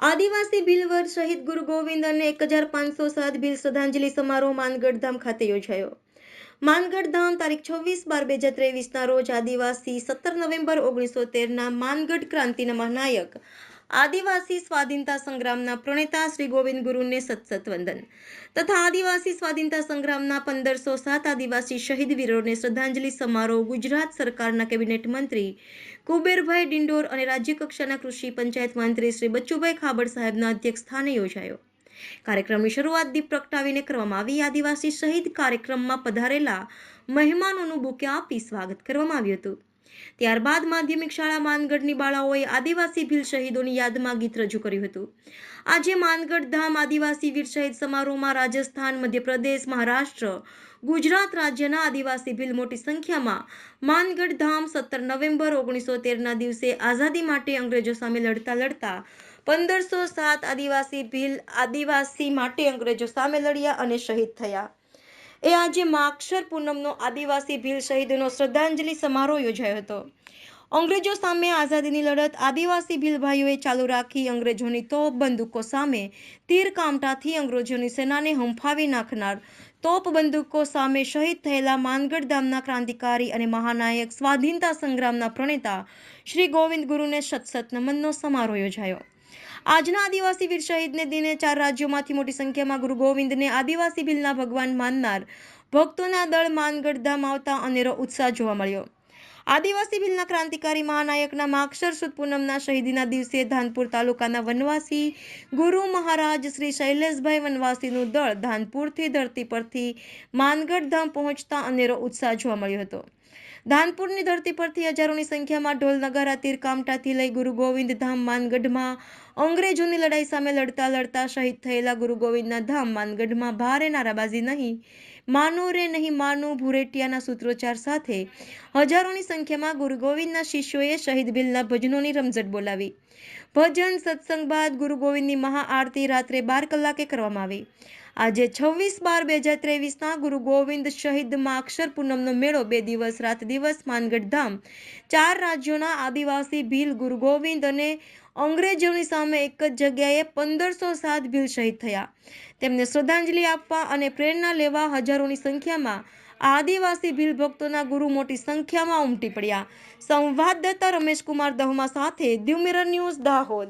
આદિવાસી ભીલવર શહીદ ગુરુ ગોવિંદ અને એક હજાર પાંચસો સાત ભીલ શ્રદ્ધાંજલિ સમારોહ માનગઢધામ ખાતે યોજાયો. માનગઢ ધામ તારીખ છવ્વીસ બાર બે હજાર ત્રેવીસના રોજ આદિવાસી સત્તર નવેમ્બર ઓગણીસો તેરના માનગઢ ક્રાંતિના મહાનાયક આદિવાસી સ્વાધીનતા સંગ્રામના પ્રણેતા શ્રી ગોવિંદ ગુરુને સતસત વંદન તથા આદિવાસી સ્વાધીનતા સંગ્રામના પંદરસો સાત આદિવાસી શહીદ વીરોને શ્રદ્ધાંજલિ સમારોહ ગુજરાત સરકારના કેબિનેટ મંત્રી કુબેરભાઈ ડિંડોર અને રાજ્યકક્ષાના કૃષિ પંચાયત મંત્રી શ્રી બચ્ચુભાઈ ખાબડ સાહેબના અધ્યક્ષ સ્થાને યોજાયો. કાર્યક્રમની શરૂઆત દીપ પ્રગટાવીને કરવામાં આવી. આદિવાસી શહીદ કાર્યક્રમમાં પધારેલા મહેમાનોનું બુકે આપી સ્વાગત કરવામાં આવ્યું હતું. ત્યારબાદ માધ્યમિક શાળા માનગઢની બાળાઓએ આદિવાસી ભીલ શહીદોની યાદમાં ગીત રજૂ કર્યું હતું. આજે માનગઢ ધામ આદિવાસી વીર શહીદ સમારોહમાં રાજસ્થાન, મધ્યપ્રદેશ, મહારાષ્ટ્ર, ગુજરાત રાજ્યના આદિવાસી ભીલ મોટી સંખ્યામાં માનગઢ ધામ સત્તર નવેમ્બર ઓગણીસો તેરના દિવસે આઝાદી માટે અંગ્રેજો સામે લડતા લડતા પંદરસો સાત આદિવાસી ભીલ આદિવાસી માટે અંગ્રેજો સામે લડ્યા અને શહીદ થયા. એ આજે માક્ષર પૂનમનો આદિવાસી ભીલ શહીદોનો શ્રદ્ધાંજલિ સમારોહ યોજાયો હતો. અંગ્રેજો સામે આઝાદીની લડત આદિવાસી ભીલભાઈઓએ ચાલુ રાખી અંગ્રેજોની તોપ બંદૂકો સામે તીર કામટાથી અંગ્રેજોની સેનાને હંફાવી નાખનાર તોપ બંદૂકો સામે શહીદ થયેલા માનગઢ ધામના ક્રાંતિકારી અને મહાનાયક સ્વાધીનતા સંગ્રામના પ્રણેતા શ્રી ગોવિંદ ગુરુને સતસત નમનનો સમારોહ યોજાયો. આજના આદિવાસી વીર શહીદને દિને ચાર રાજ્યોમાંથી મોટી સંખ્યામાં ગુરુ ગોવિંદને આદિવાસી ભીલના ભગવાન માનનાર ભક્તોના દળ માનગઢ ધામ આવતા અનેરો ઉત્સાહ જોવા મળ્યો. આદિવાસી બિલના ક્રાંતિકારી મહાનાયકના માક્ષર સુદ પૂનમના શહીદીના દિવસે ધાનપુર તાલુકાના વનવાસી ગુરુ મહારાજ શ્રી શૈલેષભાઈ વનવાસીનું દળ ધાનપુરથી ધરતી પરથી માનગઢ ધામ પહોંચતા અનેરો ઉત્સાહ જોવા મળ્યો હતો. ધાનપુરની ધરતી પરથી હજારોની સંખ્યામાં ઢોલ નગારા લઈ ગુરુ ગોવિંદ ધામ માનગઢમાં અંગ્રેજોની લડાઈ સામે લડતા લડતા શહીદ થયેલા ગુરુ ગોવિંદના ધામ માનગઢમાં ભારે નારાબાજી નહીં માનો રે નહીં માનું ભુરેટિયાના સૂત્રોચ્ચાર સાથે હજારોની સંખ્યામાં ગુરુ ગોવિંદના શિષ્યોએ શહીદ બિલના ભજનોની રમઝટ બોલાવી. ભજન સત્સંગ બાદ ગુરુ ગોવિંદની મહાઆરતી રાત્રે બાર કલાકે કરવામાં આવી. આજે છવ્વીસ બાર બે હજાર ત્રેવીસના ગુરુ ગોવિંદ શહીદ માક્ષર પૂનમનો મેળો બે દિવસ રાત દિવસ માનગઢ ધામ ચાર રાજ્યોના આદિવાસી ભીલ, ગુરુ ગોવિંદ અને અંગ્રેજોની સામે એક જ જગ્યાએ પંદરસો સાત ભીલ શહીદ થયા. તેમને શ્રદ્ધાંજલિ આપવા અને પ્રેરણા લેવા હજારોની સંખ્યામાં આદિવાસી ભીલ ભક્તોના ગુરુ મોટી સંખ્યામાં ઉમટી પડ્યા. સંવાદદાતા રમેશકુમાર દહમા સાથે દ્યુમિરર ન્યૂઝ દાહોદ.